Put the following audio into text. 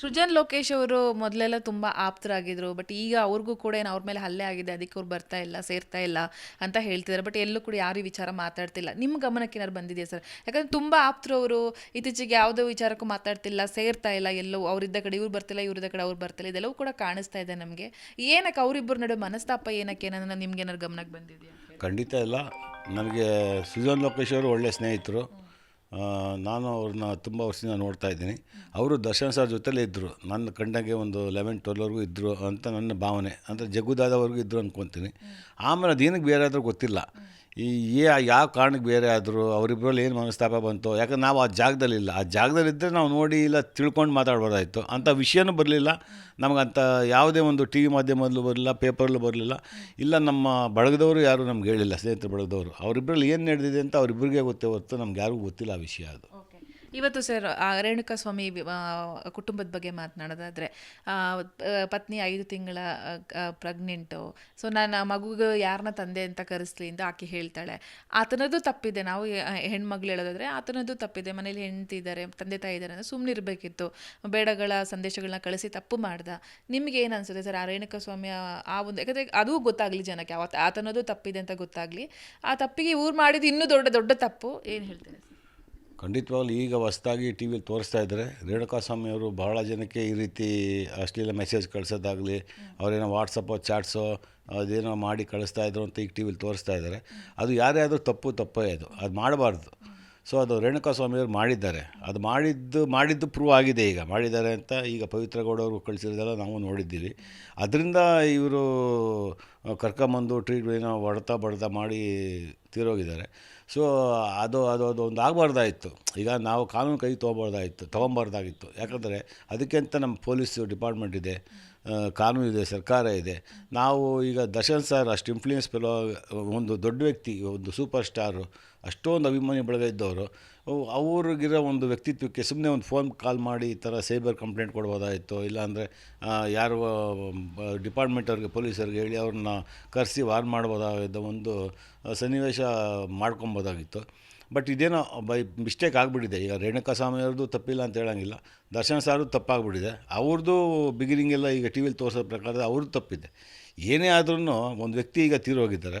ಸೃಜನ್ ಲೋಕೇಶ್ ಅವರು ಮೊದಲೆಲ್ಲ ತುಂಬ ಆಪ್ತರಾಗಿದ್ರು ಬಟ್ ಈಗ ಅವ್ರಿಗೂ ಕೂಡ ಏನು ಅವ್ರ ಮೇಲೆ ಹಲ್ಲೆ ಆಗಿದೆ, ಅದಕ್ಕೆ ಅವ್ರು ಬರ್ತಾ ಇಲ್ಲ, ಸೇರ್ತಾ ಇಲ್ಲ ಅಂತ ಹೇಳ್ತಿದ್ದಾರೆ ಬಟ್ ಎಲ್ಲೂ ಕೂಡ ಯಾರು ವಿಚಾರ ಮಾತಾಡ್ತಿಲ್ಲ. ನಿಮ್ಮ ಗಮನಕ್ಕೆ ಏನಾದ್ರು ಬಂದಿದೆಯಾ ಸರ್? ಯಾಕಂದ್ರೆ ತುಂಬ ಆಪ್ತರು ಅವರು ಇತ್ತೀಚೆಗೆ ಯಾವುದೇ ವಿಚಾರಕ್ಕೂ ಮಾತಾಡ್ತಿಲ್ಲ, ಸೇರ್ತಾ ಇಲ್ಲ, ಎಲ್ಲೋ ಅವ್ರಿದ್ದ ಕಡೆ ಇವ್ರು ಬರ್ತಿಲ್ಲ ಇವ್ರದ ಕಡೆ ಅವ್ರು ಬರ್ತಿಲ್ಲ, ಇದೆಲ್ಲವೂ ಕೂಡ ಕಾಣಿಸ್ತಾ ಇದೆ ನಮಗೆ. ಏನಕ್ಕೆ ಅವರಿಬ್ಬರ ನಡುವೆ ಮನಸ್ತಾಪ ಏನಕ್ಕೆ ನಿಮ್ಗೆ ಏನಾದ್ರು ಗಮನಕ್ಕೆ ಬಂದಿದೆಯಾ ಖಂಡಿತ ಇಲ್ಲ. ನನಗೆ ಸುಜನ್ ಲೋಕೇಶ್ ಅವರು ಒಳ್ಳೆ ಸ್ನೇಹಿತರು. ನಾನು ಅವ್ರನ್ನ ತುಂಬ ವರ್ಷದಿಂದ ನೋಡ್ತಾ ಇದ್ದೀನಿ. ಅವರು ದರ್ಶನ್ ಸರ್ ಜೊತೆಲೇ ಇದ್ದರು ನನ್ನ ಕಂಡಂಗೆ ಒಂದು ಲೆವೆನ್ ಟ್ವೆಲ್ವರೆಗೂ ಇದ್ದರು ಅಂತ ನನ್ನ ಭಾವನೆ. ಅಂದರೆ ಜಗ್ಗುದಾದವರೆಗೂ ಇದ್ದರು ಅಂದ್ಕೊತೀನಿ ಆಮೇಲೆ ಅದೇನಕ್ಕೆ ಬೇರೆ ಆದರೂ ಗೊತ್ತಿಲ್ಲ. ಈ ಏ, ಯಾವ ಕಾರಣಕ್ಕೆ ಬೇರೆ ಆದರು ಅವರಿಬ್ಬರಲ್ಲಿ ಏನು ಮನಸ್ತಾಪ ಬಂತು, ಯಾಕಂದ್ರೆ ನಾವು ಆ ಜಾಗದಲ್ಲಿಲ್ಲ. ಆ ಜಾಗದಲ್ಲಿದ್ದರೆ ನಾವು ನೋಡಿ ಇಲ್ಲ, ತಿಳ್ಕೊಂಡು ಮಾತಾಡ್ಬೋದಾಯಿತು. ಅಂಥ ವಿಷಯನೂ ಬರಲಿಲ್ಲ. ನಮಗಂಥ ಯಾವುದೇ ಒಂದು ಟಿ ವಿ ಮಾಧ್ಯಮದಲ್ಲೂ ಬರಲಿಲ್ಲ ಪೇಪರಲ್ಲೂ ಬರಲಿಲ್ಲ. ಇಲ್ಲ, ನಮ್ಮ ಬಳಗದವರು ಯಾರು ನಮ್ಗೆ ಹೇಳಿಲ್ಲ, ಸ್ನೇಹಿತರು ಬಳಗದವರು. ಅವರಿಬ್ಬರಲ್ಲಿ ಏನು ನಡೆದಿದೆ ಅಂತ ಅವರಿಬ್ಬರಿಗೆ ಗೊತ್ತೇ ಹೊರತು ನಮ್ಗೆ ಯಾರಿಗೂ ಗೊತ್ತಿಲ್ಲ ಆ ವಿಷಯ ಅದು. ಇವತ್ತು ಸರ್ ರೇಣುಕಾ ಸ್ವಾಮಿ ಕುಟುಂಬದ ಬಗ್ಗೆ ಮಾತನಾಡೋದಾದರೆ ಪತ್ನಿ ಐದು ತಿಂಗಳ ಪ್ರೆಗ್ನೆಂಟು ಸೊ ನಾನು ಮಗುಗೆ ಯಾರನ್ನ ತಂದೆ ಅಂತ ಕರೆಸ್ಲಿ ಅಂತ ಆಕೆ ಹೇಳ್ತಾಳೆ. ಆತನದ್ದು ತಪ್ಪಿದೆ. ನಾವು ಹೆಣ್ಮಗ್ಳು ಹೇಳೋದಾದರೆ ಆತನದ್ದು ತಪ್ಪಿದೆ. ಮನೇಲಿ ಹೆಂಡತಿ ಇದ್ದಾರೆ, ತಂದೆ ತಾಯಿ ಇದ್ದಾರೆ ಅಂದರೆ ಸುಮ್ಮನೆ ಇರಬೇಕಿತ್ತು. ಬೇಡಗಳ ಸಂದೇಶಗಳನ್ನ ಕಳಿಸಿ ತಪ್ಪು ಮಾಡ್ದ. ನಿಮ್ಗೆ ಏನು ಅನಿಸುತ್ತೆ ಸರ್ ಆ ರೇಣುಕಾ ಸ್ವಾಮಿ ಆ- ಒಂದು, ಯಾಕಂದರೆ ಅದು ಗೊತ್ತಾಗಲಿ ಜನಕ್ಕೆ. ಆತನದ್ದು ತಪ್ಪಿದೆ ಅಂತ ಗೊತ್ತಾಗಲಿ. ಆ ತಪ್ಪಿಗೆ ಇವ್ರು ಮಾಡಿದ್ದು ಇನ್ನೂ ದೊಡ್ಡ ದೊಡ್ಡ ತಪ್ಪು. ಏನು ಹೇಳ್ತೀರಾ? ಖಂಡಿತವಾಗ್ಲೂ ಈಗ ಹೊಸ್ದಾಗಿ ಟಿ ವಿಲಿ ತೋರಿಸ್ತಾ ಇದ್ದಾರೆ. ರೇಣುಕಾಸ್ವಾಮಿ ಅವರು ಬಹಳ ಜನಕ್ಕೆ ಈ ರೀತಿ ಅಶ್ಲೀಲ ಮೆಸೇಜ್ ಕಳಿಸೋದಾಗಲಿ, ಅವರೇನೋ ವಾಟ್ಸಪ್ಪೋ ಚಾಟ್ಸೋ ಅದೇನೋ ಮಾಡಿ ಕಳಿಸ್ತಾ ಇದ್ರು ಅಂತ ಈಗ ಟಿ ವಿಲಿ ತೋರಿಸ್ತಾ ಇದ್ದಾರೆ. ಅದು ಯಾರೇ ಆದರೂ ತಪ್ಪು, ತಪ್ಪೇ ಅದು. ಅದು ಮಾಡಬಾರ್ದು. ಸೊ ಅದು ರೇಣುಕಾ ಸ್ವಾಮಿಯವರು ಮಾಡಿದ್ದಾರೆ. ಅದು ಮಾಡಿದ್ದು ಮಾಡಿದ್ದು ಪ್ರೂವ್ ಆಗಿದೆ ಈಗ. ಮಾಡಿದ್ದಾರೆ ಅಂತ ಈಗ ಪವಿತ್ರ ಗೌಡ ಅವರು ಕಳಿಸಿರೋದೆಲ್ಲ ನಾವು ನೋಡಿದ್ದೀವಿ. ಅದರಿಂದ ಇವರು ಕರ್ಕೊಂಬಂದು ಟ್ರೀಟ್ ಏನೋ ಹೊಡ್ತಾ ಬಡ್ತಾ ಮಾಡಿ ತೀರೋಗಿದ್ದಾರೆ. ಸೊ ಅದು ಅದು ಅದು ಒಂದು ಆಗಬಾರ್ದಾಯಿತ್ತು ಈಗ ನಾವು ಕಾನೂನು ಕೈ ತೊಗೊಬಾರ್ದಾಯಿತ್ತು ತೊಗೊಬಾರ್ದಾಗಿತ್ತು. ಯಾಕಂದರೆ ಅದಕ್ಕೆ ಅಂತ ನಮ್ಮ ಪೊಲೀಸ್ ಡಿಪಾರ್ಟ್ಮೆಂಟ್ ಇದೆ ಕಾನೂನು ಇದೆ, ಸರ್ಕಾರ ಇದೆ. ನಾವು ಈಗ ದರ್ಶನ್ ಸರ್ ಅಷ್ಟು ಇನ್ಫ್ಲೂಯೆನ್ಸ್ ಫೆಲೋ ಒಂದು ದೊಡ್ಡ ವ್ಯಕ್ತಿ, ಒಂದು ಸೂಪರ್ ಸ್ಟಾರು ಅಷ್ಟೊಂದು ಅಭಿಮಾನಿ ಬಳಗ ಇದ್ದವರು ಅವ್ರಿಗಿರೋ ಒಂದು ವ್ಯಕ್ತಿತ್ವಕ್ಕೆ ಸುಮ್ಮನೆ ಒಂದು ಫೋನ್ ಕಾಲ್ ಮಾಡಿ ಈ ಥರ ಸೈಬರ್ ಕಂಪ್ಲೇಂಟ್ ಕೊಡ್ಬೋದಾಯಿತು, ಇಲ್ಲಾಂದರೆ ಯಾರು ಡಿಪಾರ್ಟ್ಮೆಂಟವ್ರಿಗೆ ಪೊಲೀಸರಿಗೆ ಹೇಳಿ ಅವ್ರನ್ನ ಕರೆಸಿ ವಾರ್ ಮಾಡ್ಬೋದಾಗಿದ್ದ ಒಂದು ಸನ್ನಿವೇಶ ಮಾಡ್ಕೊಬೋದಾಗಿತ್ತು. ಬಟ್ ಇದೇನೋ ಬೈ ಮಿಸ್ಟೇಕ್ ಆಗಿಬಿಟ್ಟಿದೆ. ಈಗ ರೇಣುಕಾ ಸ್ವಾಮಿಯವ್ರದ್ದು ತಪ್ಪಿಲ್ಲ ಅಂತ ಹೇಳೋಂಗಿಲ್ಲ. ದರ್ಶನ್ ಸಾರು ತಪ್ಪಾಗ್ಬಿಟ್ಟಿದೆ. ಅವ್ರದ್ದು ಬಿಗಿನಿಂಗೆಲ್ಲ ಈಗ ಟಿ ವಿಲಿ ತೋರಿಸೋ ಪ್ರಕಾರ ಅವ್ರದ್ದು ತಪ್ಪಿದೆ. ಏನೇ ಆದ್ರೂ ಒಂದು ವ್ಯಕ್ತಿ ಈಗ ತೀರೋಗಿದ್ದಾರೆ